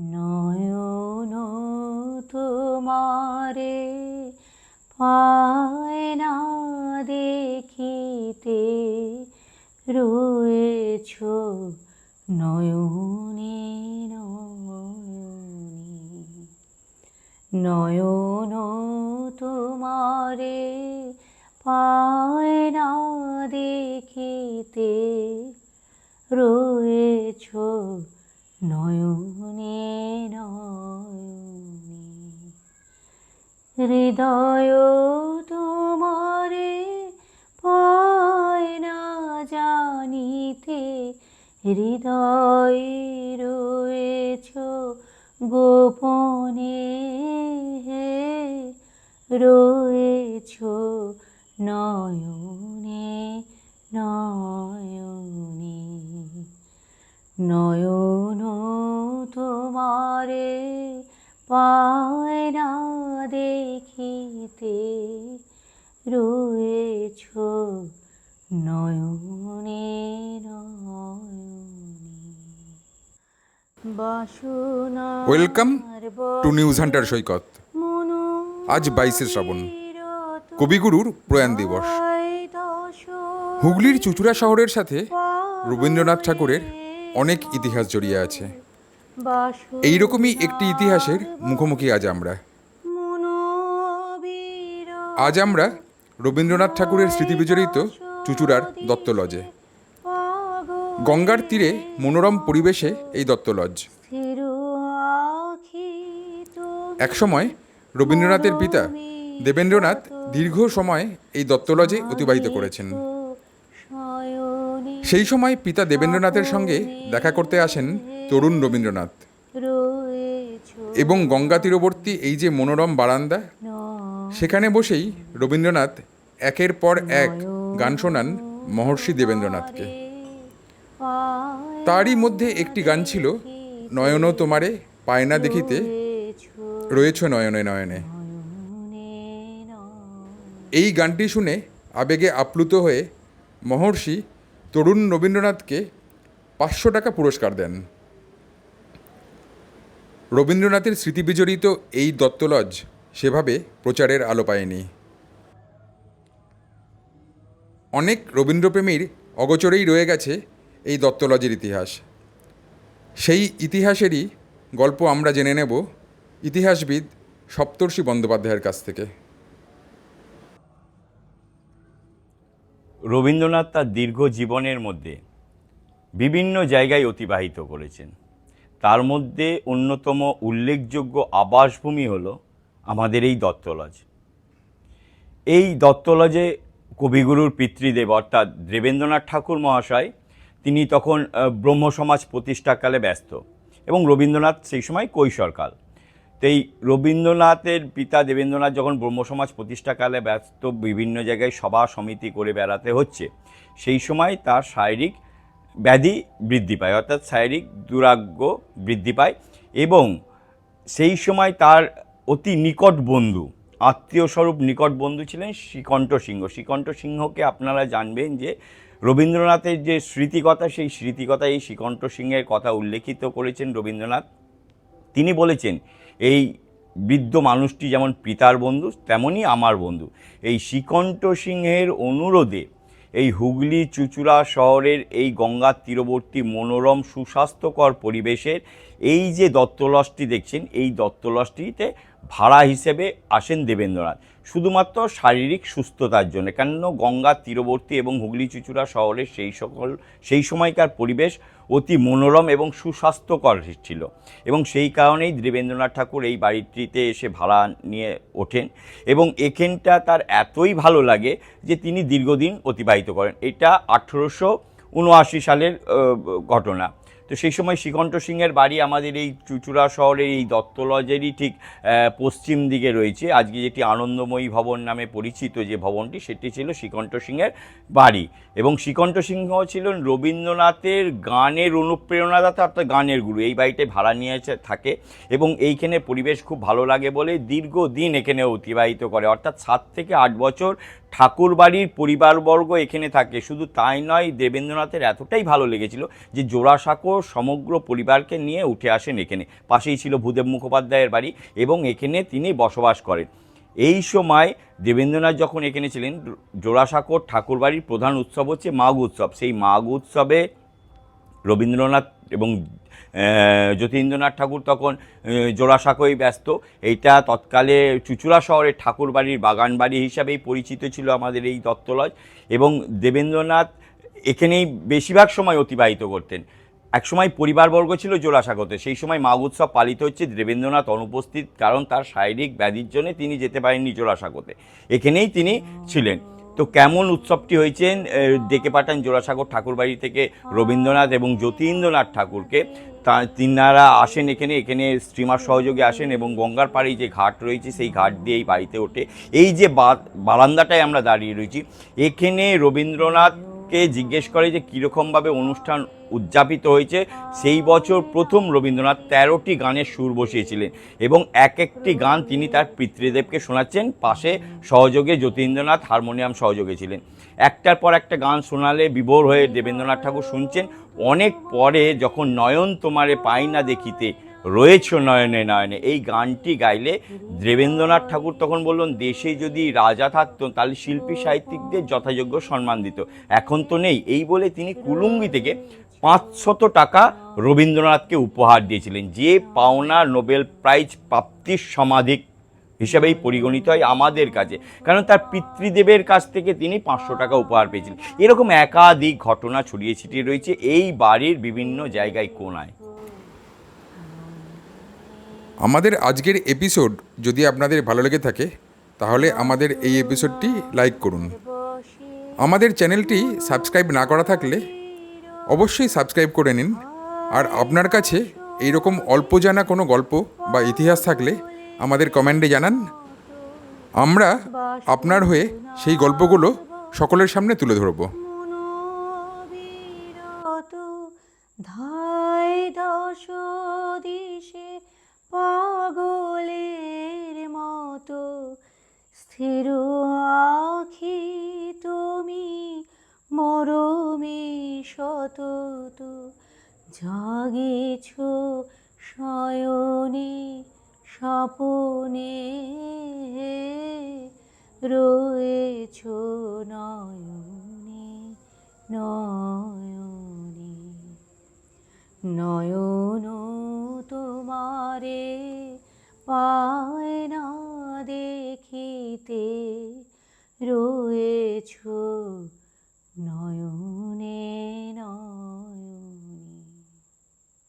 নয়ন তোমারে পায় না দেখিতে। রয়েছ নয়নে নয়নে। নয়ন তোমারে পায় না দেখিতে। হৃদয় তোমারে পায় না জানিতে হৃদয় রয়েছ গোপনে হে, রয়েছ নয়নে নয়নে। নয়ন তোমারে পায় না দেখিতে রয়েছ নয়নে welcome to news hunter Saikat. আজ বাইশে শ্রাবণ। কবিগুরুর প্রয়াণ দিবস। হুগলির চুচুড়া শহরের সাথে রবীন্দ্রনাথ ঠাকুরের অনেক ইতিহাস জড়িয়ে আছে। এই রকমই একটি ইতিহাসের মুখোমুখি আজ আমরা। আজ আমরা রবীন্দ্রনাথ ঠাকুরের স্মৃতি স্মৃতিবিজড়িত চুচুড়ার দত্ত লজে। গঙ্গার তীরে মনোরম পরিবেশে এই দত্ত লজ। একসময় রবীন্দ্রনাথের পিতা দেবেন্দ্রনাথ দীর্ঘ সময় এই দত্ত লজে অতিবাহিত করেছেন। সেই সময় পিতা দেবেন্দ্রনাথের সঙ্গে দেখা করতে আসেন তরুণ রবীন্দ্রনাথ। এবং গঙ্গা তীরবর্তী এই যে মনোরম বারান্দা সেখানে বসেই রবীন্দ্রনাথ একের পর এক গান শোনান মহর্ষি দেবেন্দ্রনাথকে। তারই মধ্যে একটি গান ছিল, নয়ন তোমারে পায়না দেখিতে, রয়েছ নয়নে নয়নে। এই গানটি শুনে আবেগে আপ্লুত হয়ে মহর্ষি তরুণ রবীন্দ্রনাথকে পাঁচশো টাকা পুরস্কার দেন। রবীন্দ্রনাথের স্মৃতিবিজড়িত এই দত্তলজ সেভাবে প্রচারের আলো পায়নি। অনেক রবীন্দ্রপ্রেমীর অগোচরেই রয়ে গেছে এই দত্তলজের ইতিহাস। সেই ইতিহাসেরই গল্প আমরা জেনে নেব ইতিহাসবিদ সপ্তর্ষি বন্দ্যোপাধ্যায়ের কাছ থেকে। রবীন্দ্রনাথ তার দীর্ঘ জীবনের মধ্যে বিভিন্ন জায়গায় অতিবাহিত করেছেন। তার মধ্যে অন্যতম উল্লেখযোগ্য আবাসভূমি হল আমাদের এই দত্তলজ। এই দত্তলজে কবিগুরুর পিতৃদেব অর্থাৎ দেবেন্দ্রনাথ ঠাকুর মহাশয়, তিনি তখন ব্রহ্মসমাজ প্রতিষ্ঠাকালে ব্যস্ত এবং রবীন্দ্রনাথ সেই সময় কৈশোরকাল। তো এই রবীন্দ্রনাথের পিতা দেবেন্দ্রনাথ যখন ব্রহ্মসমাজ প্রতিষ্ঠাকালে ব্যস্ত, বিভিন্ন জায়গায় সভা সমিতি করে বেড়াতে হচ্ছে, সেই সময় তার শারীরিক ব্যাধি বৃদ্ধি পায়, অর্থাৎ শারীরিক দুরাগ্য বৃদ্ধি পায় এবং সেই সময় তার অতি নিকট বন্ধু, আত্মীয় স্বরূপ নিকট বন্ধু ছিলেন শ্রীকণ্ঠ সিংহ। শ্রীকণ্ঠ সিংহকে আপনারা জানবেন যে রবীন্দ্রনাথের যে স্মৃতিকথা, সেই স্মৃতিকথা এই শ্রীকণ্ঠ সিংহের কথা উল্লেখিত করেছেন রবীন্দ্রনাথ। তিনি বলেছেন, এই বৃদ্ধ মানুষটি যেমন পিতার বন্ধু তেমনই আমার বন্ধু। এই শ্রীকণ্ঠ সিংহের অনুরোধে এই হুগলি চুচুড়া শহরের এই গঙ্গার তীরবর্তী মনোরম সুস্বাস্থ্যকর পরিবেশের এই যে দত্তলসটি দেখছেন, এই দত্তলসটিতে ভাড়া হিসেবে আসেন দেবেন্দ্রনাথ। শুধুমাত্র শারীরিক সুস্থতার জন্য কেন গঙ্গার তীরবর্তী এবং হুগলি চুচুড়া শহরের সেই সকল, সেই সময়কার পরিবেশ অতি মনোরম এবং সুস্বাস্থ্যকর ছিল। এবং সেই কারণেই দেবেন্দ্রনাথ ঠাকুর এই বাড়িটিতে এসে ভাড়া নিয়ে ওঠেন। এবং এখানটা তার এতই ভালো লাগে যে তিনি দীর্ঘদিন অতিবাহিত করেন। এটা আঠেরোশো উনআশি সালের ঘটনা। তো সেই সময় শ্রীকণ্ঠ সিংহের বাড়ি আমাদের এই চুচুড়া শহরের এই দত্ত লজেরই ঠিক পশ্চিম দিকে রয়েছে। আজকে যেটি আনন্দময়ী ভবন নামে পরিচিত যে ভবনটি, সেটি ছিল শ্রীকণ্ঠ সিংহের বাড়ি। এবং শ্রীকণ্ঠ সিংহ ছিলেন রবীন্দ্রনাথের গানের অনুপ্রেরণাদাতা, অর্থাৎ গানের গুরু। এই বাড়িতে ভাড়া নিয়ে এসে থাকে এবং এইখানে পরিবেশ খুব ভালো লাগে বলে দীর্ঘদিন এখানে অতিবাহিত করে। অর্থাৎ সাত থেকে আট বছর ঠাকুর বাড়ির পরিবারবর্গ এখানে থাকে। শুধু তাই নয়, দেবেন্দ্রনাথের এতটাই ভালো লেগেছিল যে জোড়াসাঁকো সমগ্র পরিবারকে নিয়ে উঠে আসেন এখানে। পাশেই ছিল ভূদেব মুখোপাধ্যায়ের বাড়ি এবং এখানে তিনি বসবাস করেন। এই সময় দেবেন্দ্রনাথ যখন এখানে ছিলেন, জোড়াসাঁকোর ঠাকুরবাড়ির প্রধান উৎসব হচ্ছে মাঘ উৎসব। সেই মাঘ উৎসবে রবীন্দ্রনাথ এবং যতীন্দ্রনাথ ঠাকুর তখন জোড়াসাঁকোয় ব্যস্ত। এইটা তৎকালে চুচুড়া শহরের ঠাকুরবাড়ির বাগান বাড়ি হিসাবেই পরিচিত ছিল আমাদের এই দত্তলজ এবং দেবেন্দ্রনাথ এখানেই বেশিরভাগ সময় অতিবাহিত করতেন। একসময় পরিবারবর্গ ছিল জোড়াসাঁকোতে সেই সময় মাঘ উৎসব পালিত হচ্ছে দেবেন্দ্রনাথ অনুপস্থিত কারণ তার শারীরিক ব্যাধির জন্য তিনি যেতে পারেননি জোড়াসাঁকোতে এখানেই তিনি ছিলেন। তো কেমন উৎসবটি হয়েছেন? ডেকে পাঠান জোড়াসাগর ঠাকুরবাড়ি থেকে রবীন্দ্রনাথ এবং যতীন্দ্রনাথ ঠাকুরকে। তা, তিনারা আসেন এখানে এখানে স্ট্রিমার সহযোগে আসেন এবং গঙ্গার পাড়ে যে ঘাট রয়েছে, সেই ঘাট দিয়ে এই বাড়িতে ওঠে। এই যে বারান্দাটায় আমরা দাঁড়িয়ে রয়েছি, এখানে রবীন্দ্রনাথকে জিজ্ঞেস করে যে কীরকমভাবে অনুষ্ঠান উদযাপিত হয়েছে। সেই বছর প্রথম রবীন্দ্রনাথ তেরোটি গানের সুর বসিয়েছিলেন এবং এক একটি গান তিনি তার পিতৃদেবকে শোনাচ্ছেন। পাশে সহযোগে যতীন্দ্রনাথ হারমোনিয়াম সহযোগে ছিলেন। একটার পর একটা গান শোনালে বিভোর হয়ে দেবেন্দ্রনাথ ঠাকুর শুনছেন। অনেক পরে যখন নয়ন তোমারে পাই না দেখিতে রয়েছ নয়নে নয়নে। এই গানটি গাইলে দেবেন্দ্রনাথ ঠাকুর তখন বললেন দেশে যদি রাজা থাকতো তাহলে শিল্পী সাহিত্যিকদের যথাযোগ্য সম্মান দিত। এখন তো নেই। এই বলে তিনি কুলুঙ্গি থেকে পাঁচশত টাকা রবীন্দ্রনাথকে উপহার দিয়েছিলেন। যে পাওনা নোবেল প্রাইজ প্রাপ্তির সমাধিক হিসাবেই পরিগণিত হয় আমাদের কাছে। কারণ তার পিতৃদেবের কাছ থেকে তিনি পাঁচশো টাকা উপহার পেয়েছিলেন। এরকম একাধিক ঘটনা ছড়িয়ে ছিটিয়ে রয়েছে এই বাড়ির বিভিন্ন জায়গায় কোনায়। আমাদের আজকের এপিসোড যদি আপনাদের ভালো লেগে থাকে, তাহলে আমাদের এই এপিসোডটি লাইক করুন। আমাদের চ্যানেলটি সাবস্ক্রাইব না করা থাকলে অবশ্যই সাবস্ক্রাইব করে নিন। আর আপনার কাছে এই রকম অল্প জানা কোনো গল্প বা ইতিহাস থাকলে আমাদের কমেন্টে জানান। আমরা আপনার হয়ে সেই গল্পগুলো সকলের সামনে তুলে ধরবো। ধায় জাগেছ শয়নে স্বপনে রয়েছ নয়নে নয়নে। নয়ন তোমারে পায় না দেখিতে রয়েছ